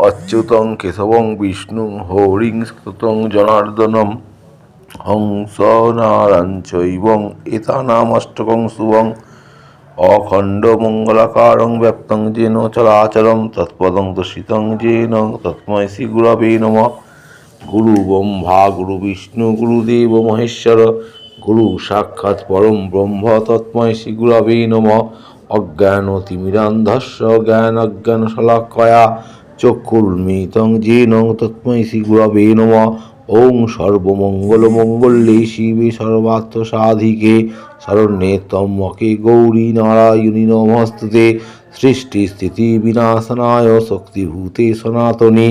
অচ্যুতং কেশবং বিষ্ণুং হরিং স্কৃতং জনার্দনম হংস নারায়ণচৈবং এতানামষ্টকং শুভং অখণ্ডমঙ্গলাকারং ব্যক্তং যেন চরাচরম তৎপদং দর্শিতং যেন তৎময় শ্রী গুরবে নমঃ গুরু ব্রহ্মা গুরু বিষ্ণু গুরুদেব মহেশ্বর গুরু সাক্ষাৎ পরম ব্রহ্ম তৎময় শ্রী গুরবে নমঃ অজ্ঞান তিমিরান্ধস্য জ্ঞান অজ্ঞান শলাকয়া চক্ষুর্মিতং যেন তৎময় শ্রী গুরবে নমঃ ওং সর্বমঙ্গল মঙ্গলে শিবে সর্বার্থ সাধিকে শরণ্যে ত্র্যম্বকে গৌরী নারায়ণী নমস্তুতে সৃষ্টি স্থিতি বিনাশনায় শক্তিভূতে সনাতনী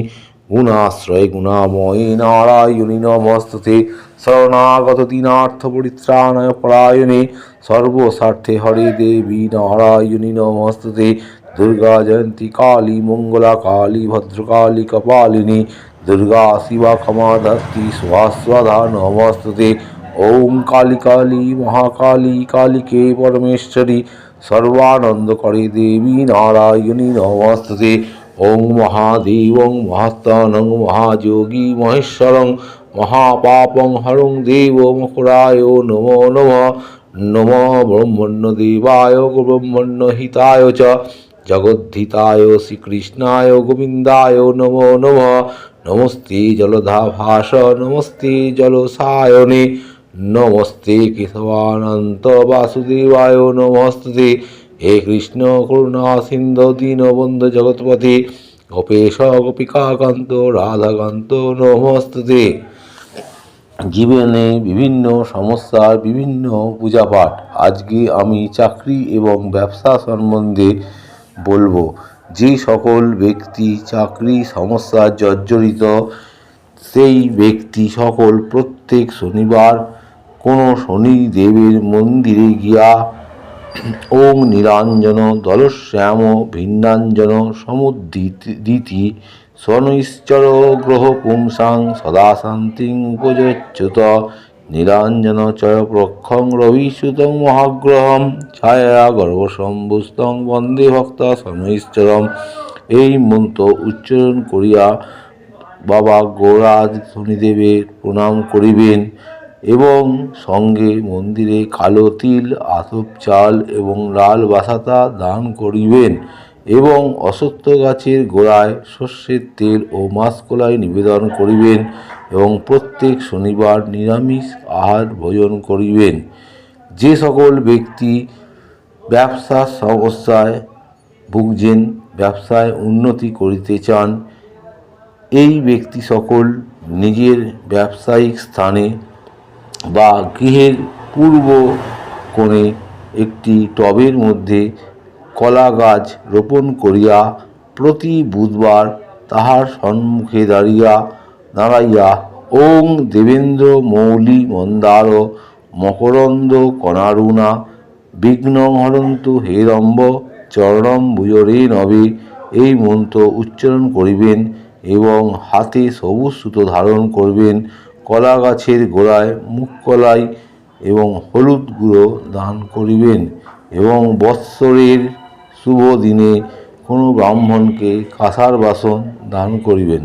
গুণাশ্রয় গুণাময়ী নারায়ণী নমস্তুতে শরণাগত দীনার্থ পরিত্রাণায় পরায়ণে সর্বস্বার্থে হরে দেবী নারায়ণী নমস্তুতে দুর্গা জয়ন্তী কালী, মঙ্গলা কালী, ভদ্রকালী, কপালিনী, দুর্গা শিবা, ক্ষমা ধত্রী সুহাস্বধা নমস্তুতে। ওম কালী কালী, মহাকালী কালীকে পরমেশ্বরী, সর্বানন্দ করে দেবী নারায়ণী নমস্তুতে। ওং মহাদেবং, মহাত্মানং, মহাযোগী, মহেশ্বরং, মহাপাপং, হরং দেব মকরায় নমো নমঃ। নম ব্রহ্মণ্য দেবায় ব্রহ্মণ্য হিতায় চ। জগদ্ধিতায় শ্রীকৃষ্ণায় গোবিন্দায় নমো নমঃ। নমস্তে জলধাভাস, নমস্তে জলসায়নে, নমস্তে কেশবানন্ত বাসুদেবায় নমস্তে। হে কৃষ্ণ করুণা সিন্ধু দীনবন্ধু জগৎপতি গোপেশ গোপিকাকান্ত রাধাকান্ত নমস্তে। জীবনে বিভিন্ন সমস্যার বিভিন্ন পূজাপাঠ। আজকে আমি চাকরি এবং ব্যবসা সম্বন্ধে বলব, যে সকল ব্যক্তি চাকরি সমস্যা জর্জরিত, সেই ব্যক্তি সকল প্রত্যেক শনিবার কোনো শনিদেবের মন্দিরে গিয়া ওম নীলাঞ্জন, দলশ্যাম, ভিন্নাঞ্জন সমুদ্দিতি স্বনৈশ্চর গ্রহ পুংসাং সদা শান্তিং উপযচ্যুত নীলাঞ্জন চয় প্রক্ষং রবিসুতং মহাগ্রহম ছায়া গর্ভসম্ভুস্তং বন্দে ভক্ত শনৈশ্চরম এই মন্ত্র উচ্চারণ করিয়া বাবা গৌরাজ শনিদেবের প্রণাম করিবেন এবং সঙ্গে মন্দিরে কালো তিল, আতপ চাল এবং লাল বাসাতা দান করিবেন। এবং অসত্য গাছের গোড়ায় সর্ষের তেল ও মাসকলাই নিবেদন করিবেন এবং প্রত্যেক শনিবার নিরামিষ আহার ভোজন করিবেন। যে সকল ব্যক্তি ব্যবসা সমস্যায় ভুগছেন, ব্যবসায় উন্নতি করিতে চান, এই ব্যক্তি সকল নিজের ব্যবসায়িক স্থানে বা গৃহের পূর্ব কোণে একটি টবের মধ্যে কলা গাছ রোপণ করিয়া প্রতি বুধবার তাহার সম্মুখে দাঁড়িয়া দাঁড়াইয়া ওং দেবেন্দ্র মৌলি মন্দার মকরন্দ কণারুণা বিঘ্নং হরন্তু হেরম্ব চরণম ভুজরে নবে এই মন্ত্র উচ্চারণ করিবেন এবং হাতে সবুজ সুতো ধারণ করবেন। কলা গাছের গোড়ায় মুখ কলাই এবং হলুদ গুঁড়ো দান করিবেন এবং বৎসরের শুভ দিনে কোনো ব্রাহ্মণকে কাঁসার বাসন দান করিবেন।